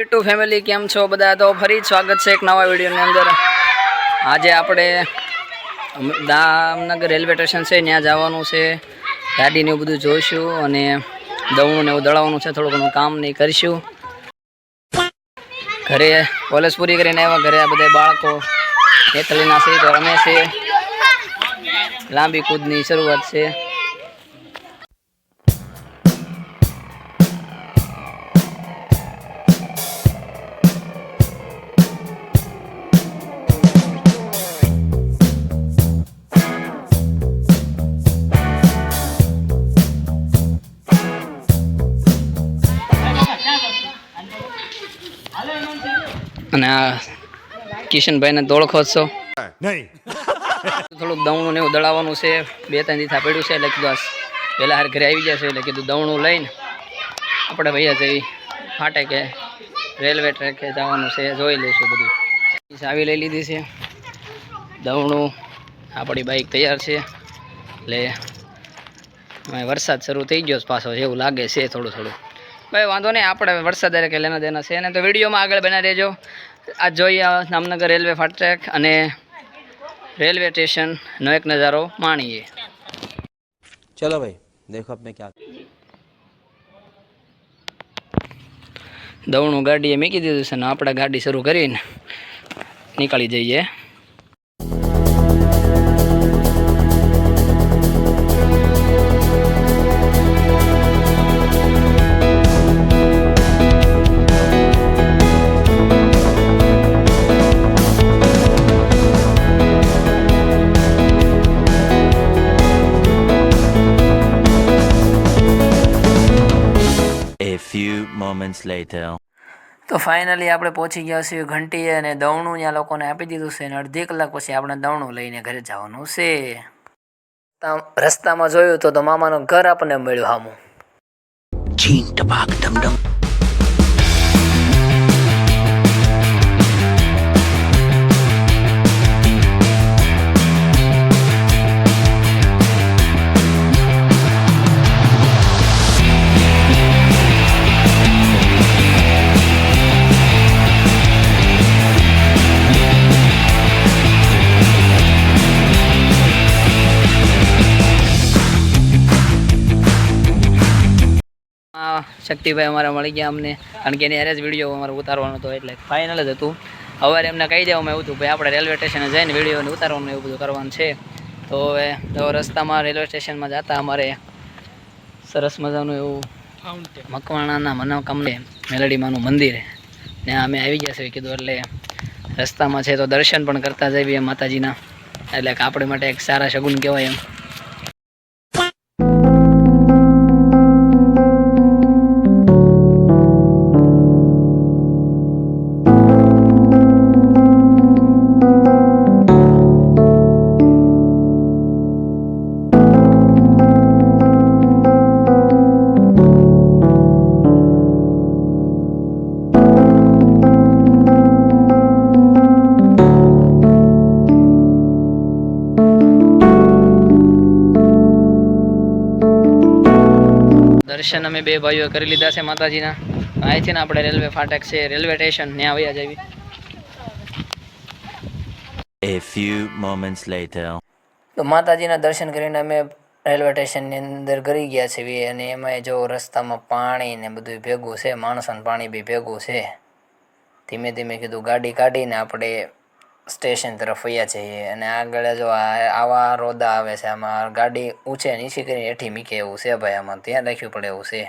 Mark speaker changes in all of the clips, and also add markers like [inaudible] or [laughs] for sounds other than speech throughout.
Speaker 1: YouTube family કેમ છો બધા? તો ફરી સ્વાગત છે એક નવા વિડીયોની અંદર. આજે આપણે દામનગર રેલવે સ્ટેશન છે, ત્યાં જવાનું છે. ગાડીને એવું બધું જોઈશું અને દવણું ને એવું દળાવવાનું છે, થોડું ઘણું કામ નહીં કરીશું. ઘરે કોલેજ પૂરી કરીને આવ્યા, ઘરે આ બધા બાળકો નેતલીના છે, તો રમે છે. લાંબી કૂદની શરૂઆત છે. અને આ કિશનભાઈને તો છો.
Speaker 2: નહીં.
Speaker 1: થોડુંક દવણું ને એવું દળાવવાનું છે. બે ત્રણ દિવસ પડ્યું છે એટલે કીધું બસ પહેલાં હાર ઘરે આવી જશે એટલે કીધું દવણું લઈને આપણે ભૈયા જઈ ફાટે કે રેલવે ટ્રેકે જવાનું છે જોઈ લઈશું બધું. ચાવી લઈ લીધી છે. દવણું આપણી બાઈક તૈયાર છે. એટલે વરસાદ શરૂ થઈ ગયો પાછો એવું લાગે છે થોડું થોડું. ભાઈ વાંધો નહીં આપણે વરસાદ દરેક લેના દેના છે. અને તો વિડીયોમાં આગળ બના રહેજો. આ જોઈએ જામનગર રેલવે ફાટ્રેક અને રેલવે સ્ટેશનનો એક નજારો માણીએ.
Speaker 3: ચલો ભાઈ દેખો આપણે ક્યાં.
Speaker 1: દવણું ગાડીએ મૂકી દીધું છે ને આપણે ગાડી શરૂ કરીને નીકળી જઈએ.
Speaker 4: Moments later.
Speaker 1: તો ફાઇનલી આપણે પહોંચી ગયા છીએ ઘંટીએ અને દવણું ત્યાં લોકોને આપી દીધું છે અને અડધી કલાક પછી આપણે દવણું લઈને ઘરે જવાનું છે. તા- રસ્તામાં જોયું તો તો મામાનું ઘર આપણને મળ્યું હામું. આ શક્તિભાઈ અમારા મળી ગયા અમને. કારણ કે એની હારે જ વીડિયો અમારે ઉતારવાનો હતો, એટલે ફાઇનલ જ હતું. સવારે એમને કહી દેવામાં આવ્યું હતું, ભાઈ, આપણે રેલવે સ્ટેશને જઈને વિડીયોને ઉતારવાનું એવું બધું કરવાનું છે. તો હવે તો રસ્તામાં રેલવે સ્ટેશનમાં જતા અમારે સરસ મજાનું એવું મકવાણાના મનોકામને મેલડીમાનું મંદિર. ને અમે આવી ગયા છે કીધું, એટલે રસ્તામાં છે તો દર્શન પણ કરતા જઈએ માતાજીના. એટલે આપણી માટે એક સારા શગુન કહેવાય એમ. દર્શન અમે બે ભાઈઓ કરી લીધા છે માતાજીના. અહીંથી ને આપણે રેલવે ફાટક છે રેલવે સ્ટેશન ત્યાં આવ્યા જઈએ
Speaker 4: A few moments later.
Speaker 1: તો માતાજીના દર્શન કરીને અમે રેલવે સ્ટેશનની અંદર કરી ગયા છીએ અને એમાં જો રસ્તામાં પાણી ને બધું ભેગું છે માણસોને પાણી બી ભેગું છે. ધીમે ધીમે કીધું ગાડી કાઢીને આપણે સ્ટેશન તરફ વયા જઈએ અને આગળ જો આવા રોદા આવે છે આમાં ગાડી ઊંચે નીચે કરીને હેઠી મીકે એવું છે ભાઈ આમાં. ધ્યાન રાખવું પડે એવું છે.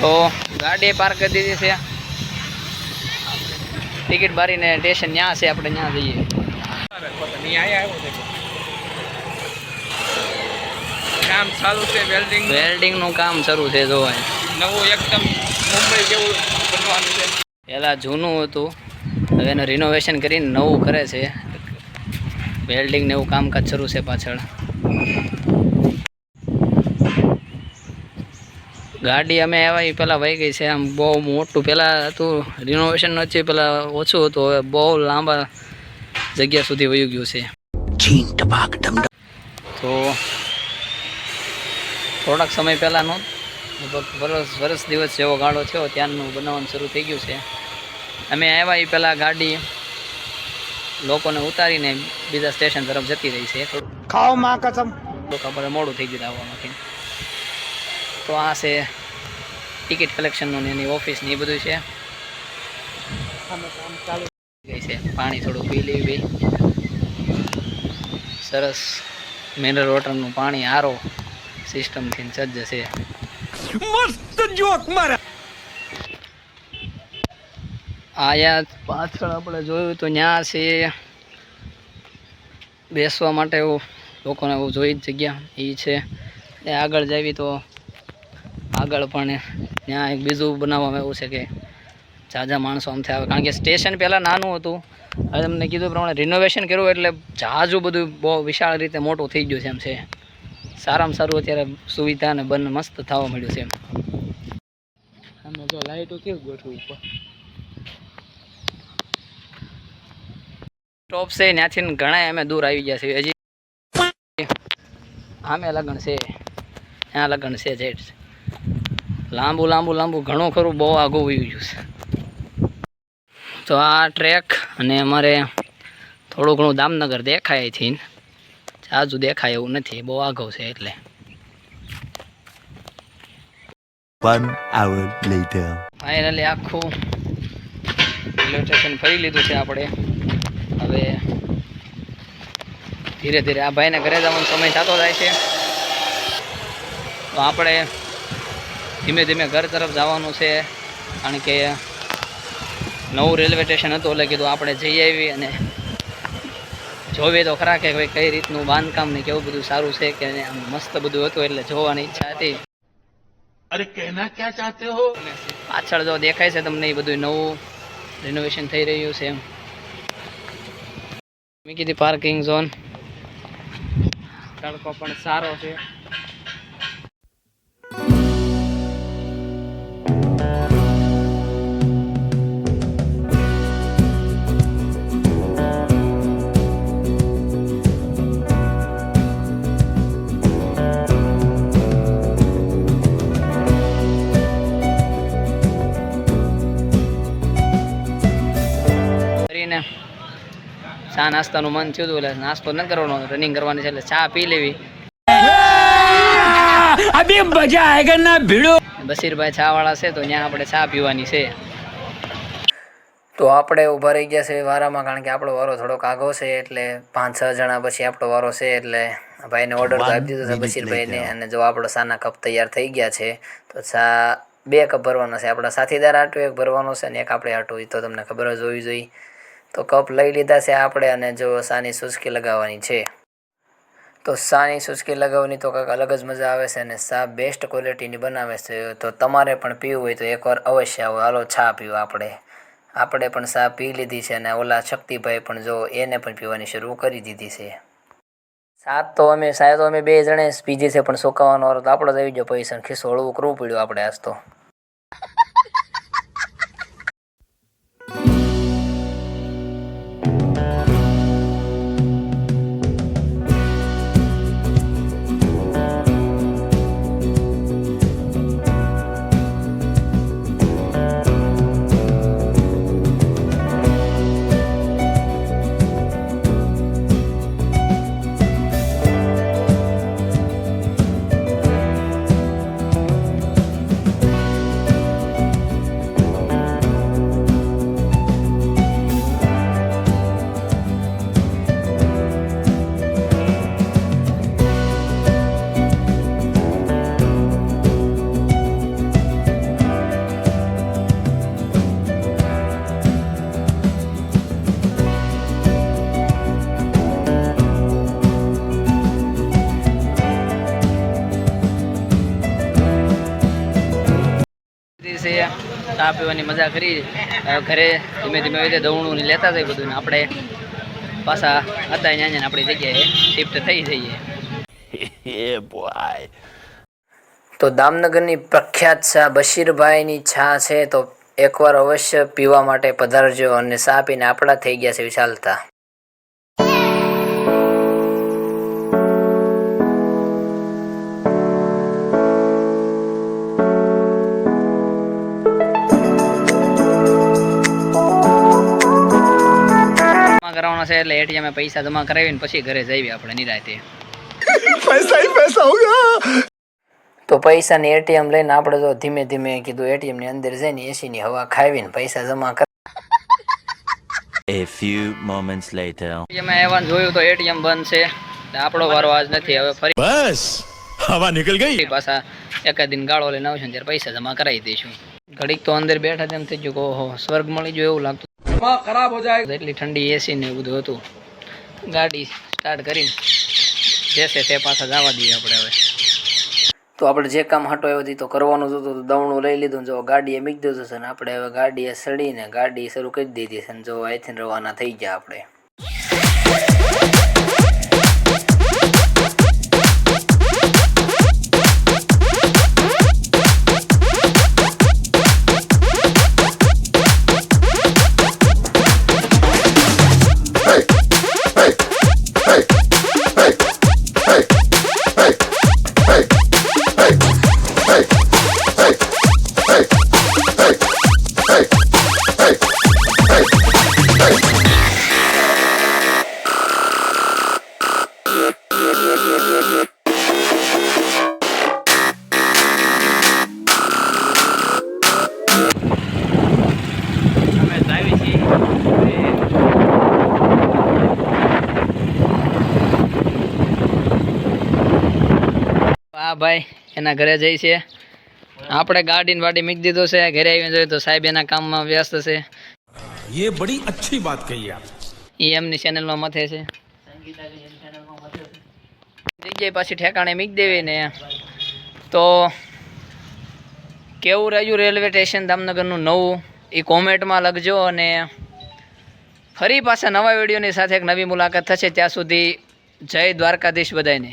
Speaker 1: તો ગાડી પાર્ક કરી દીધી છે. ટિકિટ ભરીને સ્ટેશન ત્યાં છે આપણે ત્યાં જઈએ.
Speaker 5: કામ ચાલુ છે વેલ્ડિંગ
Speaker 1: વેલ્ડિંગનું કામ શરૂ છે જોવાય.
Speaker 5: નવું એકદમ મુંબઈ જેવું બનવાનું છે.
Speaker 1: પહેલાં જૂનું હતું. હવે એને રિનોવેશન કરીને નવું કરે છે. વેલ્ડિંગ ને એવું કામકાજ શરૂ છે પાછળ. ગાડી અમે આવ્યા એ પહેલાં વહી ગઈ છે. આમ બહુ મોટું પહેલાં હતું. રિનોવેશન નથી પહેલાં ઓછું હતું. હવે બહુ લાંબા જગ્યા સુધી વયું ગયું છે. તો થોડાક સમય પહેલાંનો લગભગ વરસ વરસ દિવસ જેવો ગાળો થયો. ત્યારનું બનાવવાનું શરૂ થઈ ગયું છે. અમે આવ્યા એ પહેલાં ગાડી લોકોને ઉતારીને બીજા સ્ટેશન તરફ જતી રહી છે.
Speaker 2: ખાઓ માં કસમ.
Speaker 1: લોકો પર મોડું થઈ ગયું આવવામાંથી. તો આ છે ટિકિટ કલેક્શનનું ને એની ઓફિસ ને એ બધું છે. ગઈ છે. પાણી થોડું પી લેવી સરસ મિનરલ વોટરનું પાણી આરો સિસ્ટમથી સજ્જ છે.
Speaker 2: મસ્ત જોક મારા.
Speaker 1: આયા પાછળ આપણે જોયું તો ત્યાં છે. બેસવા માટે એવું લોકોને એવું જોઈ જ જગ્યા એ છે. એ આગળ જાવી તો આગળ પણ ત્યાં એક બીજું બનાવવામાં એવું છે કે ઝાઝા માણસો આમથી આવે કારણ કે સ્ટેશન પહેલાં નાનું હતું. હવે તમને કીધું પ્રમાણે રિનોવેશન કર્યું એટલે ઝાઝું બધું બહુ વિશાળ રીતે મોટું થઈ ગયું છે એમ છે. સારામાં સારું અત્યારે સુવિધા અને બંને મસ્ત થવા મળ્યું છે એમ.
Speaker 5: જો લાઈટો કેવું ગોઠવું ઉપર?
Speaker 1: ટોપ છે ત્યાંથી ઘણા અમે દૂર આવી ગયા છે હજી આમે લગ્ન છે. ત્યાં લગ્ન છે જેટ લાંબુ લાંબુ લાંબુ ઘણું ખરું બહુ આગું વયું ગયું છે. તો આ ટ્રેક અને અમારે થોડું ઘણું દામનગર દેખાય અહીંથી આજુ દેખાય એવું નથી બહુ આઘો છે એટલે. ફાઇનલી આખું રેલવે સ્ટેશન ફરી લીધું છે આપણે. હવે ધીરે ધીરે આ ભાઈને ઘરે જવાનો સમય થતો જાય છે. તો આપણે ધીમે ધીમે ઘર તરફ જવાનું છે. કારણ કે નવું રેલવે સ્ટેશન હતું એટલે કીધું આપણે જઈ આવી અને જોવે તો ખરા કે ભાઈ કઈ રીતનું બાંધકામ ને કેવું બધું સારું છે કે આમ મસ્ત બધું હતું એટલે જોવાની ઈચ્છા હતી. પાછળ જો દેખાય છે તમને એ બધું નવું રિનોવેશન થઈ રહ્યું છે. એમ મેં કીધી પાર્કિંગ ઝોન
Speaker 5: તડકો પણ સારો છે.
Speaker 1: નાસ્તાનું મન થયું હતું એટલે નાસ્તો ન કરવાનો રનિંગ કરવાની છે એટલે ચા પી લેવી.
Speaker 2: અભી મજા આયેગા ના ભીડો?
Speaker 1: બસીરભાઈ ચા વાળા છે તો ત્યાં આપણે ચા પીવાની છે. તો આપણે ઊભા રહી ગયા છે વારામાં કારણ કે આપણો વારો થોડોક આગો છે એટલે પાંચ છ જણા પછી આપણો વારો છે એટલે ભાઈને ઓર્ડર તો આપી દીધો છે બશીરભાઈને અને જો આપણો સાના કપ તૈયાર થઈ ગયા છે તો ચા બે કપ ભરવાના છે. આપણા સાથીદાર આટો એક ભરવાનો છે અને એક આપણે આટો એ તો તમને ખબર જ હોવી જોઈએ. તો કપ લઈ લીધા છે આપણે અને જો સાની સુસકી લગાવવાની છે. તો સાની સુસકી લગાવવાની તો કંઈક અલગ જ મજા આવે છે અને સા બેસ્ટ ક્વોલિટીની બનાવે છે. તો તમારે પણ પીવું હોય તો એકવાર અવશ્ય આવો. હાલો છા પીવો આપણે. આપણે પણ સા પી લીધી છે અને ઓલા શક્તિભાઈ પણ જો એને પણ પીવાની શરૂ કરી દીધી છે. સાત તો અમે, સાહેબ તો અમે બે જણે પીધી છે, પણ સુકાવાનો તો આપણો જ આવી ગયો. પૈસા ખિસ્સો હળવું કરવું પડ્યું આપણે આજ તો. ચા પીવાની મજા કરી. ઘરે ધીમે ધીમે રીતે દવણું લેતા જઈએ બધું આપણે પાછા હતા ત્યાં આપણી જગ્યાએ શિફ્ટ થઈ જઈએ. [laughs] તો દામનગરની પ્રખ્યાત ચા બશીરભાઈની ચા છે તો એકવાર અવશ્ય પીવા માટે પધારજો અને ચા પીને આપણા થઈ ગયા છે વિશાલતા. જવાનો છે એટલે એટીએમે પૈસા જમા કરાવીને પછી ઘરે જઈએ આપણે નિરાતે.
Speaker 2: પૈસા પૈસા હોગા
Speaker 1: તો પૈસાની એટીએમ લઈને આપણે જો ધીમે ધીમે કીધું એટીએમની અંદર જઈને એસીની હવા ખાવીને પૈસા જમા કર
Speaker 4: A few moments later.
Speaker 1: એમાં એવાન જોયું તો એટીએમ બંધ છે. આપણો વારો આજ નથી હવે ફરી
Speaker 2: બસ હવા નીકળી
Speaker 1: ગઈ. પાછા એકાદ દિન ગાળો લઈને આવશું ત્યારે પૈસા જમા કરાવી દઈશું. ઘડીક તો અંદર બેઠા તેમ થઈ ગયું ઓહો સ્વર્ગ મળી ગયો એવું લાગતું ખરાબ હો જાય. એટલી ઠંડી એસી ને એવું બધું હતું. ગાડી સ્ટાર્ટ કરીને જેસે તે પાછા જવા દઈએ આપણે હવે. તો આપણે જે કામ હટો બધી તો કરવાનું જ હતું તો દવણું લઈ લીધું ને જો ગાડીએ મીક દીધું છે ને આપણે હવે ગાડીએ સડીને ગાડી શરૂ કરી દીધી છે ને જો અહીંથી રવાના થઈ ગયા આપણે. ભાઈ એના ઘરે જઈ છે. આપણે ગાડીને વાડી મીક દીધો છે ઘરે આવીને જોઈએ તો સાહેબ એના કામમાં વ્યસ્ત છે.
Speaker 2: એ બડી અચ્છી વાત કહી આપ.
Speaker 1: એ એમની ચેનલમાં મથે છે. જગ્યાએ પાછી ઠેકાણે મીક દેવી ને. તો કેવું રહ્યું રેલવે સ્ટેશન દામનગરનું નવું? એ કોમેન્ટમાં લખજો અને ફરી પાછા નવા વિડીયોની સાથે એક નવી મુલાકાત થશે. ત્યાં સુધી જય દ્વારકાધીશ બધાને